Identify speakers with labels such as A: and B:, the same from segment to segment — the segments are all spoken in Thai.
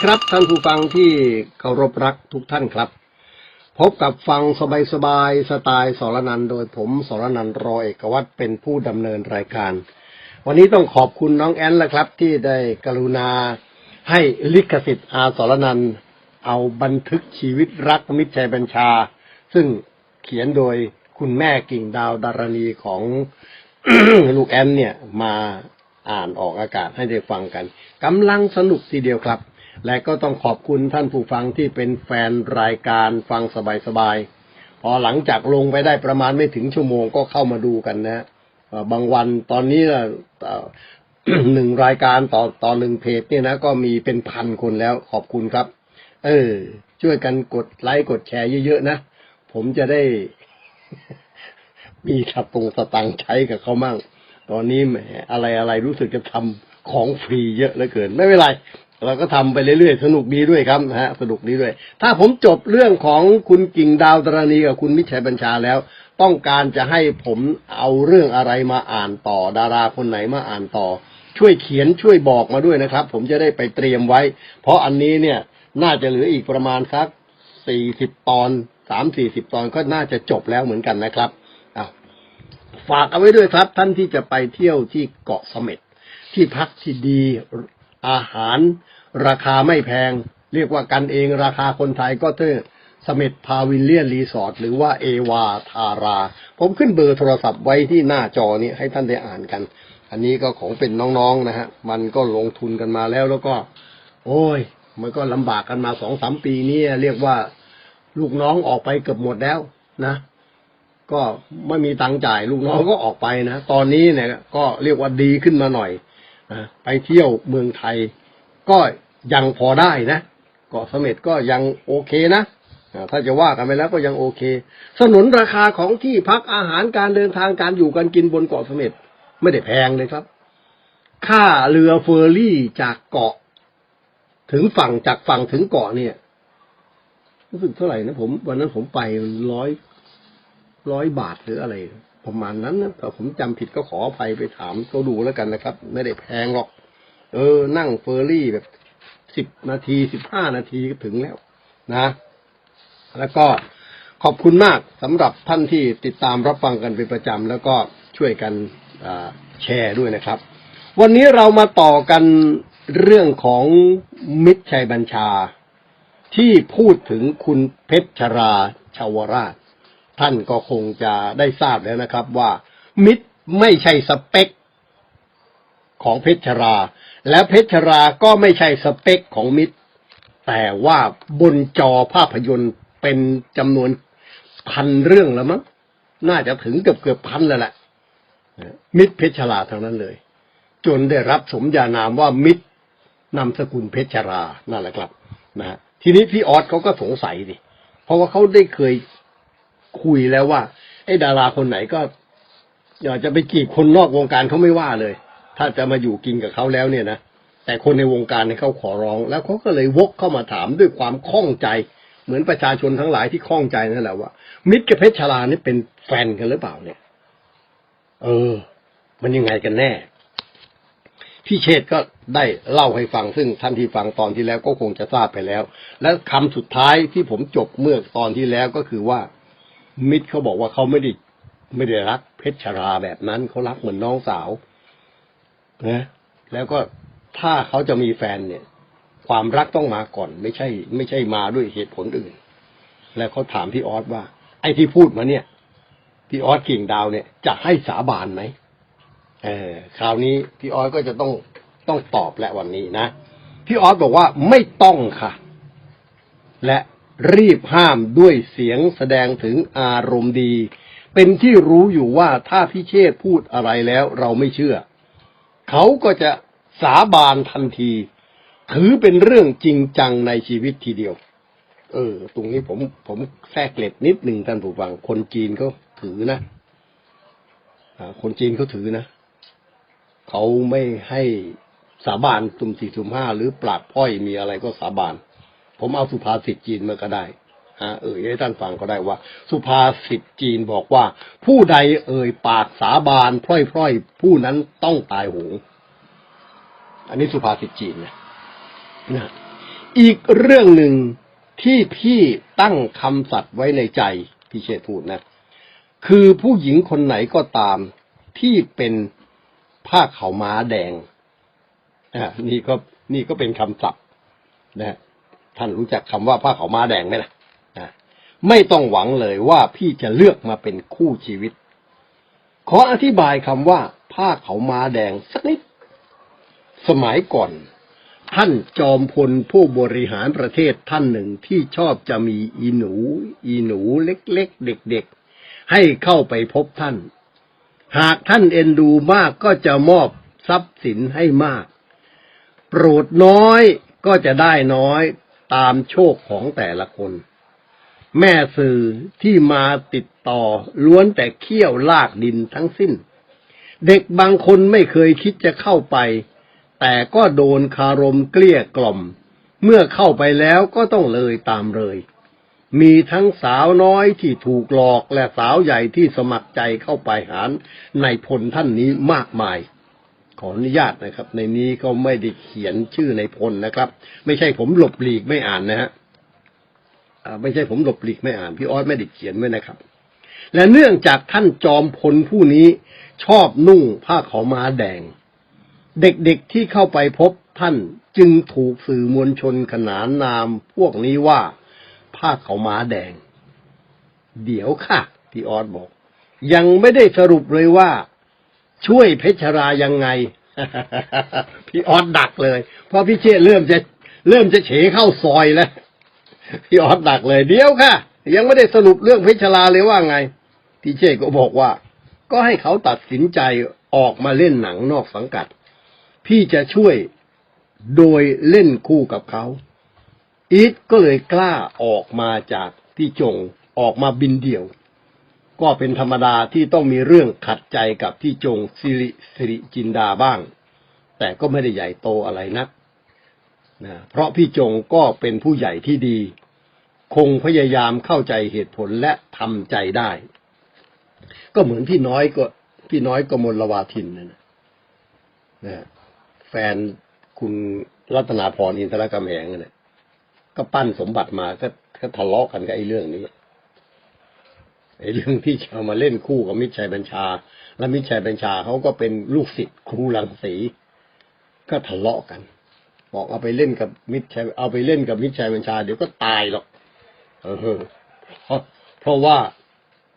A: ีครับท่านผู้ฟังที่เคารพรักทุกท่านครับ พบกับฟังสบายๆสไตล์สรนันโดยผมสรนันรอเอกวัตรเป็นผู้ดำเนินรายการ วันนี้ต้องขอบคุณน้องแอนและครับ ที่ได้กรุณาให้ลิขสิทธิ์อาสรนันเอาบันทึกชีวิตรักมิตรชัยบัญชา ซึ่งเขียนโดยคุณแม่กิ่งดาวดารณีของลูกแอนเนี่ยมาอ่านออกอากาศให้ได้ฟังกันกำลังสนุกทีเดียวครับ และก็ต้องขอบคุณท่านผู้ฟังที่เป็นแฟนรายการฟังสบายๆ พอหลังจากลงไปได้ประมาณไม่ถึงชั่วโมงก็เข้ามาดูกันนะบางวันตอนนี้หนึ่งรายการต่อต่อหนึ่งเพจเนี่ยนะ ก็มีเป็นพันคนแล้วขอบคุณครับ เออ ช่วยกันกดไลค์กดแชร์เยอะๆนะ ผมจะได้ มีสตงสตังใช้กับเขามั่ง ตอนนี้แหมอะไรอะไรรู้สึกจะทำของฟรีเยอะเหลือเกิน ไม่เป็นไร เราก็ทำไปเรื่อยๆ สนุกดีด้วยครับนะฮะสนุกดีด้วย ถ้าผมจบเรื่องของคุณกิ่งดาวตรณีกับคุณมิชัยบัญชาแล้ว ต้องการจะให้ผมเอาเรื่องอะไรมาอ่านต่อ ดาราคนไหนมาอ่านต่อ ช่วยเขียนช่วยบอกมาด้วยนะครับ ผมจะได้ไปเตรียมไว้ เพราะอันนี้เนี่ยน่าจะเหลืออีกประมาณสักสี่สิบตอนสามสี่สิบตอนก็น่าจะจบแล้วเหมือนกันนะครับอ้าฝากเอาไว้ด้วยครับ ท่านที่จะไปเที่ยวที่เกาะเสม็ดที่พักที่ดี อาหาร ราคาไม่แพง เรียกว่ากันเองราคาคนไทยก็เท่เสม็ดพาวิลเลียนรีสอร์ทหรือว่าเอวาทารา ผมขึ้นเบอร์โทรศัพท์ไว้ที่หน้าจอนี้ให้ท่านได้อ่านกัน อันนี้ก็ของเป็นน้องๆนะฮะ มันก็ลงทุนกันมาแล้วแล้วก็ โอ้ย มันก็ลำบากกันมาสองสามปีนี้เรียกว่าลูกน้องออกไปเกือบหมดแล้วนะ ก็ไม่มีตังค์จ่ายลูกน้องก็ออกไปนะ ตอนนี้เนี่ยก็เรียกว่าดีขึ้นมาหน่อย ไปเที่ยวเมืองไทย ก็ยังพอได้นะเกาะเสม็ดก็ยังโอเคนะถ้าจะว่ากันไปแล้วก็ยังโอเค สนุนราคาของที่พักอาหารการเดินทางการอยู่การกินบนเกาะเสม็ดไม่ได้แพงเลยครับ ค่าเรือเฟอร์รี่จากเกาะ ถึงฝั่งจากฝั่งถึงเกาะเนี่ย รู้สึกเท่าไหร่นะผม วันนั้นผมไปร้อยร้อยบาทหรืออะไร ประมาณนั้นนะแต่ผมจำผิดก็ขออภัยไปถามเขาดูแล้วกันนะครับ ไม่ได้แพงหรอก เออ นั่งเฟอร์รี่แบบสิบนาทีสิบห้านาทีก็ถึงแล้วนะ แล้วก็ขอบคุณมากสำหรับท่านที่ติดตามรับฟังกันเป็นประจำแล้วก็ช่วยกันแชร์ด้วยนะครับ วันนี้เรามาต่อกันเรื่องของมิตรชัยบัญชา ที่พูดถึงคุณเพชรชราชาวราช ท่านก็คงจะได้ทราบแล้วนะครับว่ามิตรไม่ใช่สเปคของเพชรชรา และเพชรชราก็ไม่ใช่สเปคของมิตร แต่ว่าบนจอภาพยนตร์เป็นจำนวนพันเรื่องแล้วมั้งน่าจะถึงเกือบเกือบพันแล้วแหละมิตรเพชรชราทั้งนั้นเลย จนได้รับสมญานามว่ามิตรนามสกุลเพชรชรานั่นแหละครับนะฮะทีนี้พี่ออสเขาก็สงสัยดิเพราะว่าเขาได้เคย คุยแล้วว่าไอ้ดาราคนไหนก็ อยากจะไปจีบคนนอกวงการเขาไม่ว่าเลย ถ้าจะมาอยู่กินกับเขาแล้วเนี่ยนะแต่คนในวงการเขาขอร้อง แล้วเขาก็เลยวกเข้ามาถามด้วยความข้องใจ เหมือนประชาชนทั้งหลายที่ข้องใจนั่นแหละว่ามิตรกับเพชรชลานี่เป็นแฟนกันหรือเปล่าเนี่ย เออ มันยังไงกันแน่ พี่เชษก็ได้เล่าให้ฟังซึ่งท่านที่ฟังตอนที่แล้วก็คงจะทราบไปแล้ว และคำสุดท้ายที่ผมจบเมื่อตอนที่แล้วก็คือว่า มิตรเขาบอกว่าเขาไม่ได้ไม่ได้รักเพชรชราแบบนั้นเขารักเหมือนน้องสาวนะแล้วก็ถ้าเขาจะมีแฟนเนี่ย ความรักต้องมาก่อน ไม่ใช่ ไม่ใช่มาด้วยเหตุผลอื่น แล้วเขาถามพี่ออสว่า ไอ้ที่พูดมาเนี่ย พี่ออสกิ่งดาวเนี่ยจะให้สาบานไหมเออคราวนี้พี่ออสก็จะต้องต้องตอบและวันนี้นะพี่ออสบอกว่าไม่ต้องค่ะ และ รีบห้ามด้วยเสียงแสดงถึงอารมณ์ดี เป็นที่รู้อยู่ว่าถ้าพี่เชษพูดอะไรแล้วเราไม่เชื่อ เขาก็จะสาบานทันที ถือเป็นเรื่องจริงจังในชีวิตทีเดียว เออ ตรงนี้ผมผมแทรกเกล็ดนิดหนึ่งท่านผู้ฟัง คนจีนเขาถือนะคนจีนเขาถือนะ เขาไม่ให้สาบานตุ่มสี่ตุ่มห้าหรือปราดพ้อยมีอะไรก็สาบาน ผมเอาสุภาษิตจีนมาก็ได้ฮะเอ่ยให้ท่านฟังก็ได้ว่า สุภาษิตจีนบอกว่า ผู้ใดเอ่ยปากสาบานพร่อยๆ ผู้นั้นต้องตายโหงอันนี้สุภาษิตจีนนะนะอีกเรื่องหนึ่งที่พี่ตั้งคำสัตย์ไว้ในใจพี่เชษฐพูดนะ คือผู้หญิงคนไหนก็ตามที่เป็นผ้าขาวม้าแดงอ่านี่ก็นี่ก็เป็นคำศัพท์นะ ท่านรู้จักคำว่าผ้าขาวม้าแดงไหมล่ะอะไม่ต้องหวังเลยว่าพี่จะเลือกมาเป็นคู่ชีวิต ขออธิบายคำว่าผ้าขาวม้าแดงสักนิด สมัยก่อน ท่านจอมพลผู้บริหารประเทศท่านหนึ่งที่ชอบจะมีอีหนู อีหนูเล็กๆเด็กๆ ให้เข้าไปพบท่าน หากท่านเอ็นดูมากก็จะมอบทรัพย์สินให้มาก โปรดน้อยก็จะได้น้อย ตามโชคของแต่ละคน แม่สื่อที่มาติดต่อล้วนแต่เขี้ยวลากดินทั้งสิ้น เด็กบางคนไม่เคยคิดจะเข้าไป แต่ก็โดนคารมเกลี้ยกล่อม เมื่อเข้าไปแล้วก็ต้องเลยตามเลย มีทั้งสาวน้อยที่ถูกหลอกและสาวใหญ่ที่สมัครใจเข้าไปหารในพลท่านนี้มากมาย ขออนุญาตนะครับ ในนี้ก็ไม่ได้เขียนชื่อในพลนะครับ ไม่ใช่ผมหลบหลีกไม่อ่านนะฮะไม่ใช่ผมหลบหลีกไม่อ่าน พี่ออสไม่ได้เขียนไว้นะครับ และเนื่องจากท่านจอมพลผู้นี้ชอบนุ่งผ้าขาวม้าแดง เด็กๆที่เข้าไปพบท่านจึงถูกสื่อมวลชนขนานนามพวกนี้ว่า ผ้าขาวม้าแดง เดี๋ยวค่ะพี่ออสบอก ยังไม่ได้สรุปเลยว่า ช่วยเพชรรายังไง พี่ออสดักเลย เพราะพี่เชษเริ่มจะเริ่มจะเฉเข้าซอยแล้ว พี่ออสดักเลย เดี๋ยวค่ะ ยังไม่ได้สรุปเรื่องเพชรราเลยว่าไง พี่เชษก็บอกว่า ก็ให้เขาตัดสินใจออกมาเล่นหนังนอกสังกัด พี่จะช่วยโดยเล่นคู่กับเขา อีทก็เลยกล้าออกมาจากที่จงออกมาบินเดี่ยว ก็เป็นธรรมดาที่ต้องมีเรื่องขัดใจกับที่จงสิริสิริจินดาบ้าง แต่ก็ไม่ได้ใหญ่โตอะไรนักนะเพราะพี่จงก็เป็นผู้ใหญ่ที่ดี คงพยายามเข้าใจเหตุผลและทำใจได้ ก็เหมือนพี่น้อยก็พี่น้อยกมลวาทินนะนะแฟนคุณรัตนาพรอินทรกำแหงนะก็ปั้นสมบัติมาก็ก็ทะเลาะกันกับไอ้เรื่องนี้ ไอ้เรื่องที่จะมาเล่นคู่กับมิชัยบัญชา และมิชัยบัญชาเขาก็เป็นลูกศิษย์ครูรังสีก็ทะเลาะกัน บอกเอาไปเล่นกับมิชัยเอาไปเล่นกับมิชัยบัญชา เดี๋ยวก็ตายหรอกเออเพราะว่า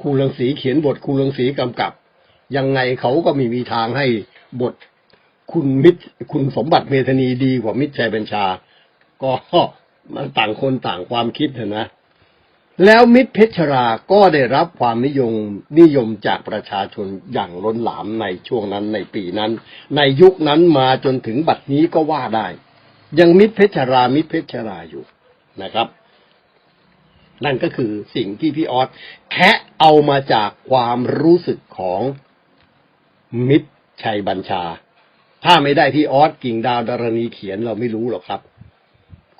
A: ครูรังสีเขียนบทครูรังสีกำกับ ยังไงเขาก็ไม่มีทางให้บทคุณมิตรคุณสมบัติเมธนีดีกว่ามิตรชัยบัญชา ก็มันต่างคนต่างความคิดเถอะนะ แล้วมิตรเพชรราก็ได้รับความนิยมนิยมจากประชาชนอย่างล้นหลามในช่วงนั้นในปีนั้น ในยุคนั้นมาจนถึงบัดนี้ก็ว่าได้ ยังมิตรเพชรรามิตรเพชรราอยู่นะครับ นั่นก็คือสิ่งที่พี่ออสแคะเอามาจากความรู้สึกของมิตรชัยบัญชา ถ้าไม่ได้พี่ออสกิ่งดาวดารณีเขียนเราไม่รู้หรอกครับ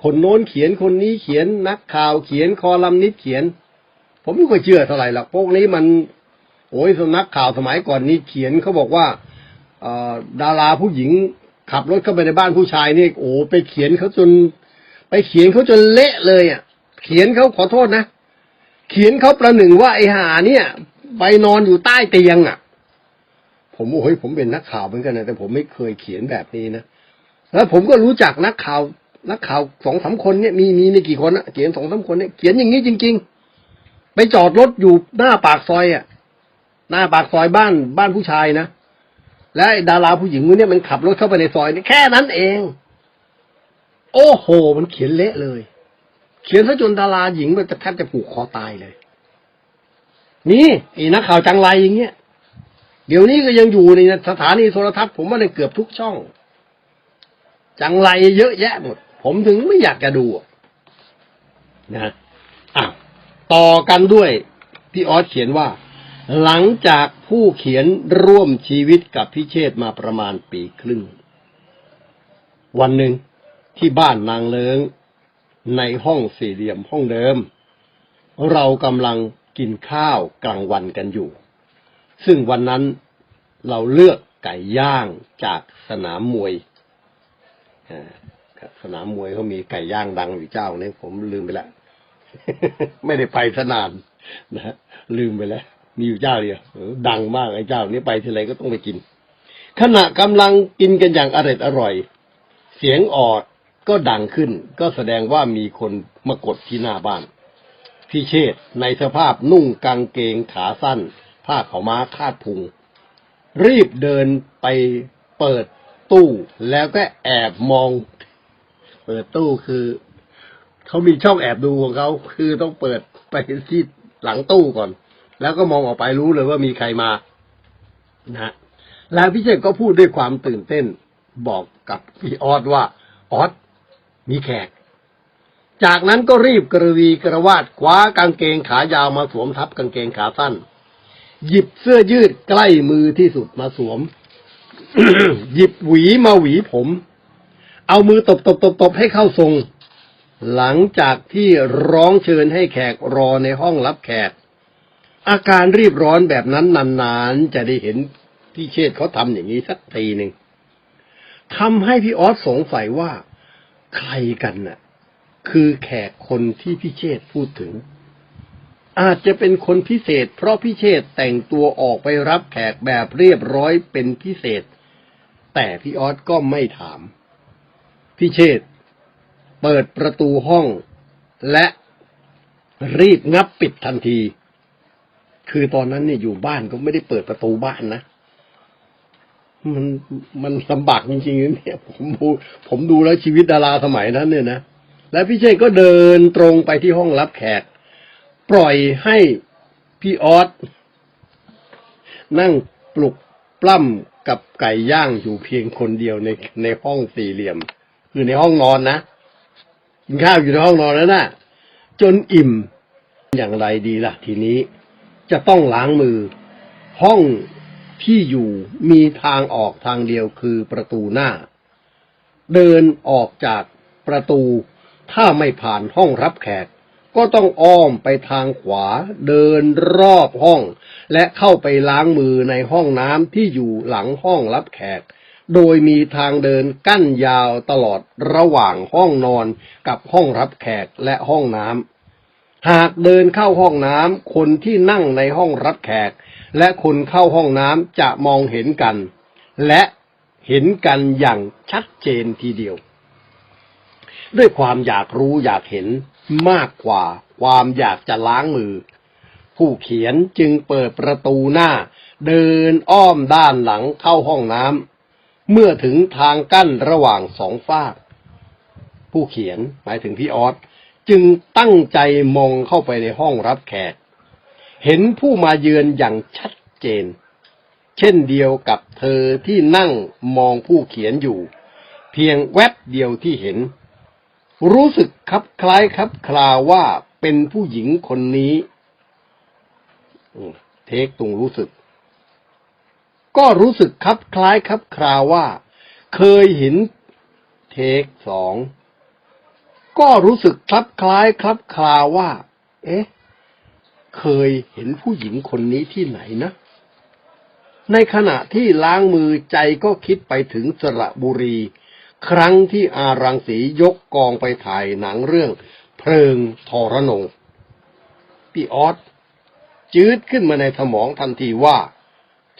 A: คนโน้นเขียนคนนี้เขียนนักข่าวเขียนคอลัมนิสต์เขียน ผมไม่ค่อยเชื่อเท่าไหร่หรอกพวกนี้มัน โอ้ยสนักข่าวสมัยก่อนนี้เขียนเขาบอกว่าดาราผู้หญิงขับรถเข้าไปในบ้านผู้ชายนี่โอ้ไปเขียนเขาจน ไปเขียนเขาจนเละเลยอะ เขียนเขาขอโทษนะ เขียนเขาประหนึ่งว่าไอ้หาเนี่ยไปนอนอยู่ใต้เตียงอะ ผมโอ้ยผมเป็นนักข่าวเหมือนกันนะแต่ผมไม่เคยเขียนแบบนี้นะแล้วผมก็รู้จักนักข่าว นักข่าวสองสามคนเนี่ยมีมีไม่กี่คนอะเขียนสองสามคนเนี่ยเขียนอย่างนี้จริง ๆ ไปจอดรถอยู่หน้าปากซอยอะหน้าปากซอยบ้านบ้านผู้ชายนะและดาราผู้หญิงคนนี้มันขับรถเข้าไปในซอยนี่แค่นั้นเอง โอ้โห มันเขียนเละเลย เขียนซะจนดาราหญิงมันจะแทบจะผูกคอตายเลย นี่ไอ้นักข่าวจังไรอย่างเงี้ยเดี๋ยวนี้ก็ยังอยู่ในสถานีโทรทัศน์ผมว่าในเกือบทุกช่อง จังไรเยอะแยะหมด ผมถึงไม่อยากจะดูอะนะอะต่อกันด้วยพี่ออสเขียนว่า หลังจากผู้เขียนร่วมชีวิตกับพิเชษมาประมาณปีครึ่ง วันหนึ่งที่บ้านนางเลิงในห้องสี่เหลี่ยมห้องเดิม เรากำลังกินข้าวกลางวันกันอยู่ ซึ่งวันนั้นเราเลือกไก่ย่างจากสนามมวยอ่า สนามมวยเขามีไก่ย่างดังอยู่เจ้าเนี้ผมลืมไปแล้วไม่ได้ไปสนานนะฮะลืมไปแล้ว มีอยู่เจ้าเดียวดังมากไอ้เจ้านี้ไปทีไรก็ต้องไปกิน ขณะกำลังกินกันอย่างอร่อยอร่อย เสียงออดก็ดังขึ้น ก็แสดงว่ามีคนมากดที่หน้าบ้านพี่เชษในสภาพนุ่งกางเกงขาสั้น ผ้าขาวม้าคาดพุง รีบเดินไปเปิดตู้แล้วก็แอบมอง เปิดตู้คือเขามีช่องแอบดูของเขาคือต้องเปิดไปที่หลังตู้ก่อน แล้วก็มองออกไปรู้เลยว่ามีใครมานะแล้วพี่เชษก็พูดด้วยความตื่นเต้น บอกกับพี่ออสว่าออสมีแขก จากนั้นก็รีบกระวีกระวาดคว้ากางเกงขายาวมาสวมทับกางเกงขาสั้น หยิบเสื้อยืดใกล้มือที่สุดมาสวม หยิบหวีมาหวีผม เอามือตบตบตบตบให้เข้าทรง หลังจากที่ร้องเชิญให้แขกรอในห้องรับแขก อาการรีบร้อนแบบนั้นนานๆ จะได้เห็นพี่เชษเขาทำอย่างนี้สักทีหนึ่งทำให้พี่ออสสงสัยว่าใครกันน่ะ คือแขกคนที่พี่เชษพูดถึง อาจจะเป็นคนพิเศษ เพราะพี่เชษแต่งตัวออกไปรับแขกแบบเรียบร้อยเป็นพิเศษ แต่พี่ออสก็ไม่ถาม พี่เชษเปิดประตูห้อง และรีบงับปิดทันที คือตอนนั้นเนี่ยอยู่บ้านก็ไม่ได้เปิดประตูบ้านนะ มันมันลำบากจริงๆเนี่ยผมดูผมดูแล้วชีวิตดาราสมัยนั้นเนี่ยนะแล้วพี่เชษก็เดินตรงไปที่ห้องรับแขก ปล่อยให้พี่ออสนั่งปลุกปล้ำกับไก่ย่างอยู่เพียงคนเดียวในในห้องสี่เหลี่ยม คือในห้องนอนนะกินข้าวอยู่ในห้องนอนแล้วนะจนอิ่มอย่างไรดีล่ะ ทีนี้จะต้องล้างมือ ห้องที่อยู่มีทางออกทางเดียวคือประตูหน้า เดินออกจากประตู ถ้าไม่ผ่านห้องรับแขก ก็ต้องอ้อมไปทางขวา เดินรอบห้อง และเข้าไปล้างมือในห้องน้ำที่อยู่หลังห้องรับแขก โดยมีทางเดินกั้นยาวตลอดระหว่างห้องนอนกับห้องรับแขกและห้องน้ำ หากเดินเข้าห้องน้ำคนที่นั่งในห้องรับแขก และคนเข้าห้องน้ำจะมองเห็นกัน และเห็นกันอย่างชัดเจนทีเดียว ด้วยความอยากรู้อยากเห็นมากกว่าความอยากจะล้างมือ ผู้เขียนจึงเปิดประตูหน้า เดินอ้อมด้านหลังเข้าห้องน้ำ เมื่อถึงทางกั้นระหว่างสองฝาก ผู้เขียนหมายถึงพี่ออสจึงตั้งใจมองเข้าไปในห้องรับแขก เห็นผู้มาเยือนอย่างชัดเจน เช่นเดียวกับเธอที่นั่งมองผู้เขียนอยู่ เพียงแวบเดียวที่เห็น รู้สึกคลับคล้ายคลับคลาว่าเป็นผู้หญิงคนนี้ เทคตุงรู้สึก ก็รู้สึกคลับคล้ายคลับคลาว่า เคยเห็นเทคสองก็รู้สึกคลับคล้ายคลับคลาว่า เอ๊ะ เคยเห็นผู้หญิงคนนี้ที่ไหนนะ ในขณะที่ล้างมือใจก็คิดไปถึงสระบุรี ครั้งที่อารังสียกกองไปถ่ายหนังเรื่อง เพลิงทรนง พี่ออสจืดขึ้นมาในสมองทันทีว่า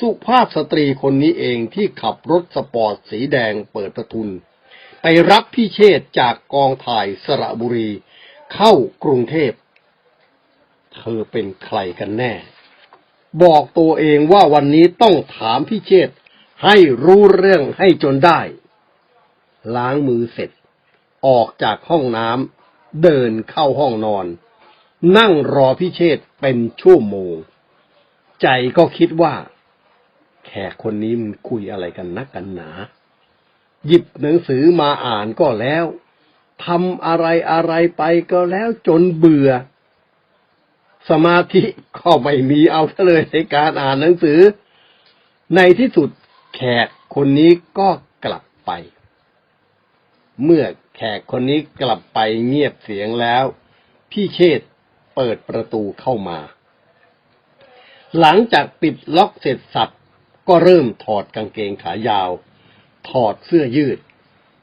A: สุภาพสตรีคนนี้เองที่ขับรถสปอร์ตสีแดงเปิดประทุน ไปรับพี่เชษจากกองถ่ายสระบุรี เข้ากรุงเทพ เธอเป็นใครกันแน่ บอกตัวเองว่าวันนี้ต้องถามพี่เชษให้รู้เรื่องให้จนได้ ล้างมือเสร็จ ออกจากห้องน้ำเดินเข้าห้องนอน นั่งรอพี่เชษเป็นชั่วโมง ใจก็คิดว่า แขกคนนี้มันคุยอะไรกันนักกันหนา หยิบหนังสือมาอ่านก็แล้วทำอะไรอะไรไปก็แล้วจนเบื่อ สมาธิก็ไม่มีเอาเลยในการอ่านหนังสือ ในที่สุดแขกคนนี้ก็กลับไป เมื่อแขกคนนี้กลับไปเงียบเสียงแล้ว พี่เชษ์เปิดประตูเข้ามา หลังจากปิดล็อกเสร็จสับ ก็เริ่มถอดกางเกงขายาว ถอดเสื้อยืด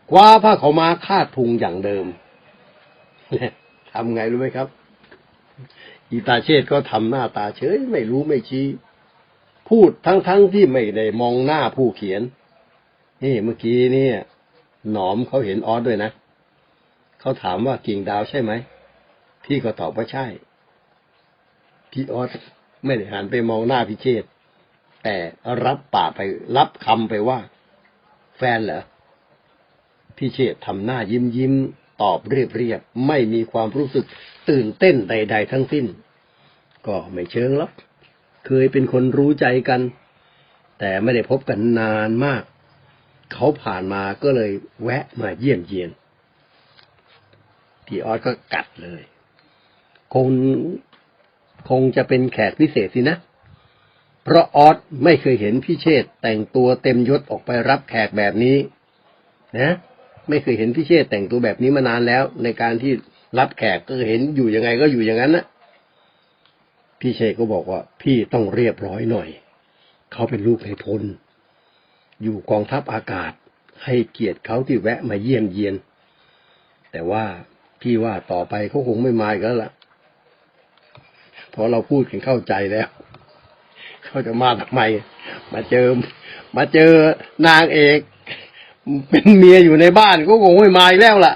A: คว้าผ้าขามาคาดพุงอย่างเดิมทำไงรู้ไหมครับ อีตาเชษก็ทำหน้าตาเฉยไม่รู้ไม่ชี้ พูดทั้งๆทที่ไม่ได้มองหน้าผู้เขียน นี่เมื่อกี้เนี่ย หนอมเขาเห็นออสด้วยนะเขาถามว่ากิ่งดาวใช่ไหม พี่ก็ตอบว่าใช่ พี่ออสไม่ได้หันไปมองหน้าพี่เชษ แต่รับปากไป รับคำไปว่า แฟนเหรอพี่เชษทำหน้ายิ้มยิ้มตอบเรียบเรียบไม่มีความรู้สึกตื่นเต้นใด ๆ ทั้งสิ้น ก็ไม่เชิงหรอกเคยเป็นคนรู้ใจกัน แต่ไม่ได้พบกันนานมาก เขาผ่านมาก็เลยแวะมาเยี่ยมเยียนพี่ออสก็กัดเลย คงคงจะเป็นแขกพิเศษสินะ เพราะออสไม่เคยเห็นพี่เชษแต่งตัวเต็มยศออกไปรับแขกแบบนี้ นะ ไม่เคยเห็นพี่เชษแต่งตัวแบบนี้มานานแล้ว ในการที่รับแขกก็เห็นอยู่ยังไงก็อยู่อย่างนั้นนะพี่เชษก็บอกว่า พี่ต้องเรียบร้อยหน่อย เขาเป็นลูกในพลอยู่กองทัพอากาศ ให้เกียรติเขาที่แวะมาเยี่ยมเยียน แต่ว่าพี่ว่าต่อไปเขาคงไม่มาอีกแล้วล่ะเพราะเราพูดกันเข้าใจแล้ว เขาจะมาทำไม มาเจอ มาเจอนางเอก เป็นเมียอยู่ในบ้านก็คงไม่มาแล้วล่ะ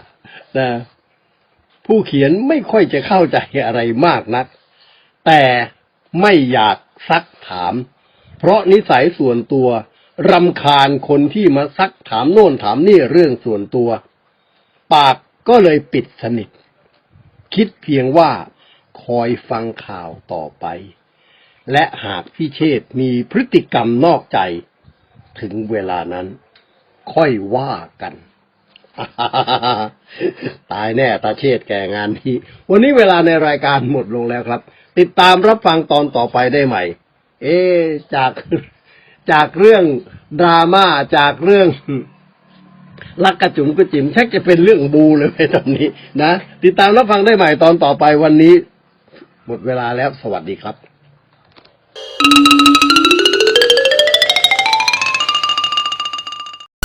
A: นะผู้เขียนไม่ค่อยจะเข้าใจอะไรมากนัก แต่ไม่อยากซักถาม เพราะนิสัยส่วนตัวรำคาญคนที่มาซักถามโน่นถามนี่เรื่องส่วนตัว ปากก็เลยปิดสนิท คิดเพียงว่าคอยฟังข่าวต่อไป และหากพี่เชษมีพฤติกรรมนอกใจ ถึงเวลานั้น ค่อยว่ากัน ตายแน่ตาเชษแก่งานนี้ วันนี้เวลาในรายการหมดลงแล้วครับ ติดตามรับฟังตอนต่อไปได้ใหม่ เอ๊จากจากเรื่องดราม่าจากเรื่องรักกระจุ๋มกระจิ๋มแทกจะเป็นเรื่องบูเลยไปตอนนี้นะ ติดตามรับฟังได้ใหม่ตอนต่อไปวันนี้ หมดเวลาแล้วสวัสดีครับ Thank you.